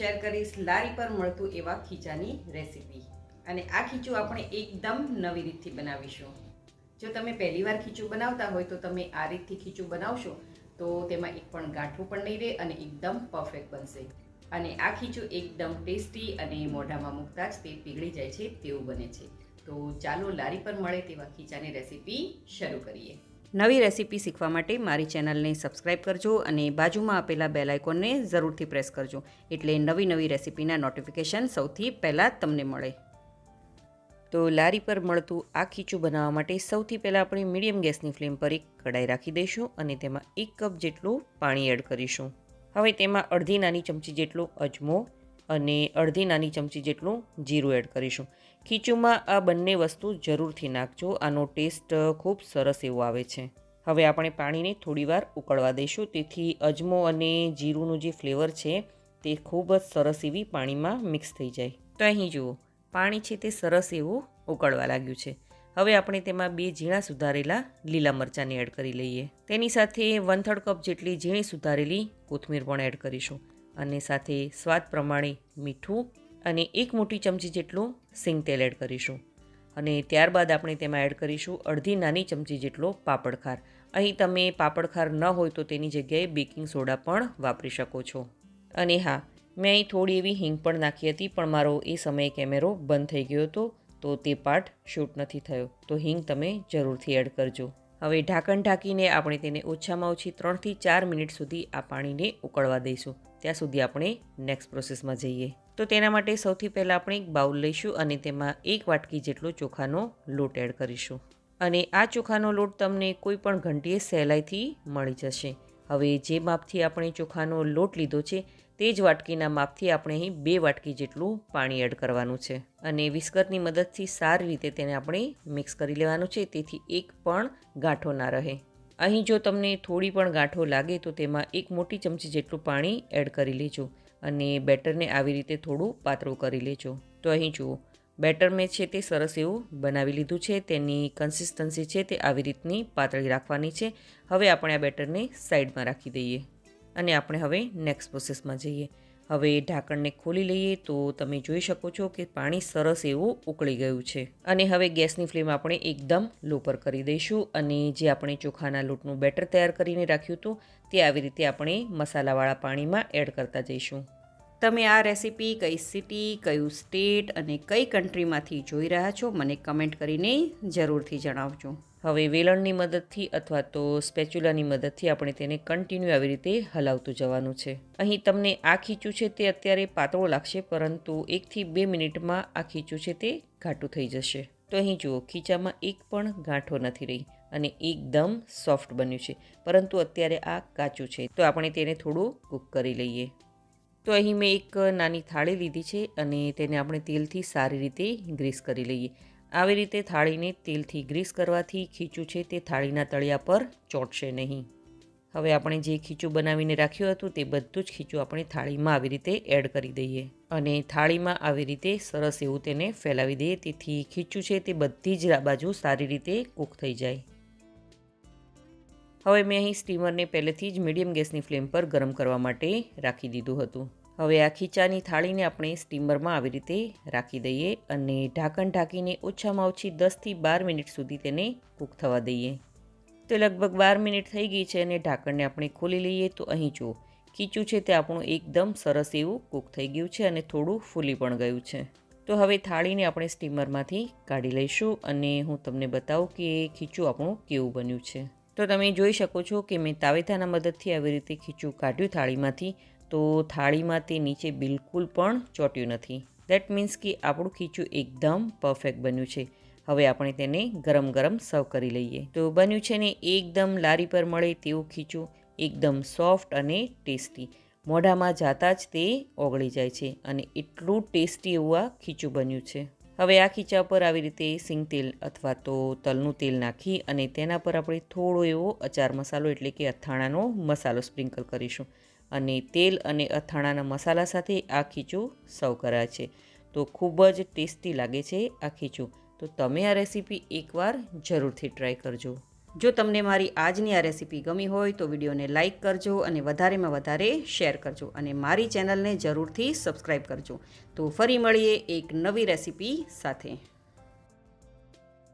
Share કરીશ લારી પર મળતું એવા ખીચાની રેસીપી. અને આ ખીચું આપણે એકદમ નવી રીતથી બનાવીશું. જો તમે પહેલીવાર ખીચું બનાવતા હોય તો તમે આ રીતથી ખીચું બનાવશો તો તેમાં એક પણ ગાંઠું પણ નહીં રહે અને એકદમ પરફેક્ટ બનશે. અને આ ખીચું એકદમ ટેસ્ટી અને મોઢામાં મૂકતા જ તે પીગળી જાય છે તેવું બને છે. તો ચાલો લારી પર મળે તેવા ખીચાની રેસીપી શરૂ કરીએ. નવી રેસીપી શીખવા માટે મારી ચેનલને સબસ્ક્રાઇબ કરજો અને બાજુમાં આપેલા બેલ આઇકોનને જરૂરથી પ્રેસ કરજો. એટલે નવી નવી રેસીપીના નોટિફિકેશન સૌથી પહેલાં તમને મળે. તો લારી પર મળતું આ ખીચું બનાવવા માટે સૌથી પહેલાં આપણે મીડિયમ ગેસની ફ્લેમ પર એક કડાઈ રાખી દઈશું અને તેમાં એક કપ જેટલું પાણી એડ કરીશું. હવે તેમાં અડધી નાની ચમચી જેટલો અજમો અને અડધી નાની ચમચી જેટલું જીરું એડ કરીશું. ખીચુંમાં આ બંને વસ્તુ જરૂરથી નાખજો. આનો ટેસ્ટ ખૂબ સરસ એવો આવે છે. હવે આપણે પાણીને થોડીવાર ઉકળવા દઈશું. તેથી અજમો અને જીરુંનું જે ફ્લેવર છે, તે ખૂબ જ સરસ એવી પાણીમાં મિક્સ થઈ જાય. તો અહીં જુઓ, પાણી છે તે સરસ એવું ઉકળવા લાગ્યું છે. હવે આપણે તેમાં બે ઝીણા સુધારેલા લીલા મરચાંને એડ કરી લઈએ. તેની સાથે વન થર્ડ કપ જેટલી ઝીણી સુધારેલી કોથમીર પણ એડ કરીશું. અને સાથે સ્વાદ પ્રમાણે મીઠું અને એક મોટી ચમચી જેટલું સિંગ તેલ એડ કરીશું. અને ત્યારબાદ આપણે તેમાં એડ કરીશું અડધી નાની ચમચી જેટલો પાપડખાર. અહીં તમે પાપડખાર ન હોય તો તેની જગ્યાએ બેકિંગ સોડા પણ વાપરી શકો છો. અને હા, મેં અહીં થોડી એવી હિંગ પણ નાખી હતી, પણ મારો એ સમયે કેમેરો બંધ થઈ ગયો હતો, તો તે પાર્ટ શૂટ નથી થયો. તો હિંગ તમે જરૂરથી એડ કરજો. હવે ઢાંકણ ઢાંકીને આપણે તેને ઓછામાં ઓછી ત્રણથી ચાર મિનિટ સુધી આ પાણીને ઉકળવા દઈશું. ત્યાં સુધી આપણે નેક્સ્ટ પ્રોસેસમાં જઈએ. તો તેના માટે સૌથી પહેલાં આપણે એક બાઉલ લઈશું અને તેમાં એક વાટકી જેટલો ચોખાનો લોટ એડ કરીશું. અને આ ચોખાનો લોટ તમને કોઈ પણ ઘંટીએ સહેલાઈથી મળી જશે. હવે જે માપથી આપણે ચોખાનો લોટ લીધો છે, તે જ વાટકીના માપથી આપણે અહીં બે વાટકી જેટલું પાણી એડ કરવાનું છે. અને વિસ્કરની મદદથી સારી રીતે તેને આપણે મિક્સ કરી લેવાનું છે, તેથી એક પણ ગાંઠો ના રહે. અહીં જો તમને થોડી પણ ગાંઠો લાગે તો તેમાં એક મોટી ચમચી જેટલું પાણી એડ કરી લેજો અને બેટરને આવી રીતે થોડું પાતળું કરી લેજો. તો અહીં જુઓ, બેટર મેં છે તે સરસ એવું બનાવી લીધું છે, તેની કન્સિસ્ટન્સી છે તે આવી રીતની પાતળી રાખવાની છે. હવે આપણે આ બેટરને સાઈડમાં રાખી દઈએ અને આપણે હવે નેક્સ્ટ પ્રોસેસમાં જઈએ. હવે ઢાંકણને ખોલી લઈએ તો તમે જોઈ શકો છો કે પાણી સરસ એવું ઉકળી ગયું છે. અને હવે ગેસની ફ્લેમ આપણે એકદમ લો પર કરી દઈશું અને જે આપણે ચોખાના લોટનું બેટર તૈયાર કરીને રાખ્યું હતું તે આવી રીતે આપણે મસાલાવાળા પાણીમાં એડ કરતા જઈશું. તમે આ રેસીપી કઈ સિટી, કયું સ્ટેટ અને કઈ કન્ટ્રીમાંથી જોઈ રહ્યા છો મને કમેન્ટ કરીને જરૂરથી જણાવજો. હવે વેલણની મદદથી અથવા તો સ્પેચ્યુલાની મદદથી આપણે તેને કન્ટિન્યુ આવી રીતે હલાવતું જવાનું છે. અહીં તમને આ ખીચું છે તે અત્યારે પાતળો લાગશે, પરંતુ એકથી બે મિનિટમાં આ ખીચું છે તે ઘાટું થઈ જશે. તો અહીં જુઓ, ખીચામાં એક પણ ગાંઠો નથી રહી અને એકદમ સોફ્ટ બન્યું છે, પરંતુ અત્યારે આ કાચું છે. તો આપણે તેને થોડું કૂક કરી લઈએ. તો અહીં મેં એક નાની થાળી લીધી છે અને તેને આપણે તેલથી સારી રીતે ગ્રીસ કરી લઈએ. આવી રીતે થાળીને તેલથી ગ્રીસ કરવાથી ખીચું છે તે થાળીના તળિયા પર ચોંટશે નહીં. હવે આપણે જે ખીચું બનાવીને રાખ્યું હતું તે બધું જ ખીચું આપણે થાળીમાં આવી રીતે એડ કરી દઈએ અને થાળીમાં આવી રીતે સરસ એવું તેને ફેલાવી દઈએ તેથી ખીચું છે તે બધી જ બાજુ સારી રીતે કૂક થઈ જાય. હવે મેં અહીં સ્ટીમરને પહેલેથી જ મીડિયમ ગેસની ફ્લેમ પર ગરમ કરવા માટે રાખી દીધું હતું. હવે આ ખીચાની થાળીને આપણે સ્ટીમરમાં આવી રીતે રાખી દઈએ અને ઢાંકણ ઢાંકીને ઓછામાં ઓછી દસથી બાર મિનિટ સુધી તેને કૂક થવા દઈએ. તો લગભગ બાર મિનિટ થઈ ગઈ છે અને ઢાંકણને આપણે ખોલી લઈએ તો અહીં જુઓ, ખીચું છે તે આપણું એકદમ સરસ એવું કૂક થઈ ગયું છે અને થોડું ફૂલી પણ ગયું છે. તો હવે થાળીને આપણે સ્ટીમરમાંથી કાઢી લઈશું અને હું તમને બતાવું કે ખીચું આપણું કેવું બન્યું છે. તો તમે જોઈ શકો છો કે મેં તાવેથાના મદદથી આવી રીતે ખીચું કાઢ્યું થાળીમાંથી. તો થાળીમાં તે નીચે બિલકુલ પણ ચોટ્યું નથી. દેટ મીન્સ કે આપણું ખીચું એકદમ પરફેક્ટ બન્યું છે. હવે આપણે તેને ગરમ ગરમ સર્વ કરી લઈએ. તો બન્યું છે ને એકદમ લારી પર મળે તેવું ખીચું, એકદમ સોફ્ટ અને ટેસ્ટી મોઢામાં જાતા જ તે ઓગળી જાય છે અને એટલું ટેસ્ટી એવું આ ખીચું બન્યું છે. હવે આ ખીચા પર આવી રીતે સિંગ તેલ અથવા તો તલનું તેલ નાખી અને તેના પર આપણે થોડો એવો અચાર મસાલો એટલે કે અથાણાનો મસાલો સ્પ્રિંકલ કરીશું. અને તેલ અને અથાણાના મસાલા સાથે આ ખીચું સર્વ કરાય છે. તો ખૂબ જ ટેસ્ટી લાગે છે આ ખીચું. તો તમે આ રેસીપી એકવાર જરૂરથી ટ્રાય કરજો. જો તમને મારી આજની આ રેસીપી ગમી હોય તો વિડીયોને લાઇક કરજો અને વધારેમાં વધારે શેર કરજો અને મારી ચેનલને જરૂરથી સબસ્ક્રાઈબ કરજો. તો ફરી મળીએ એક નવી રેસીપી સાથે.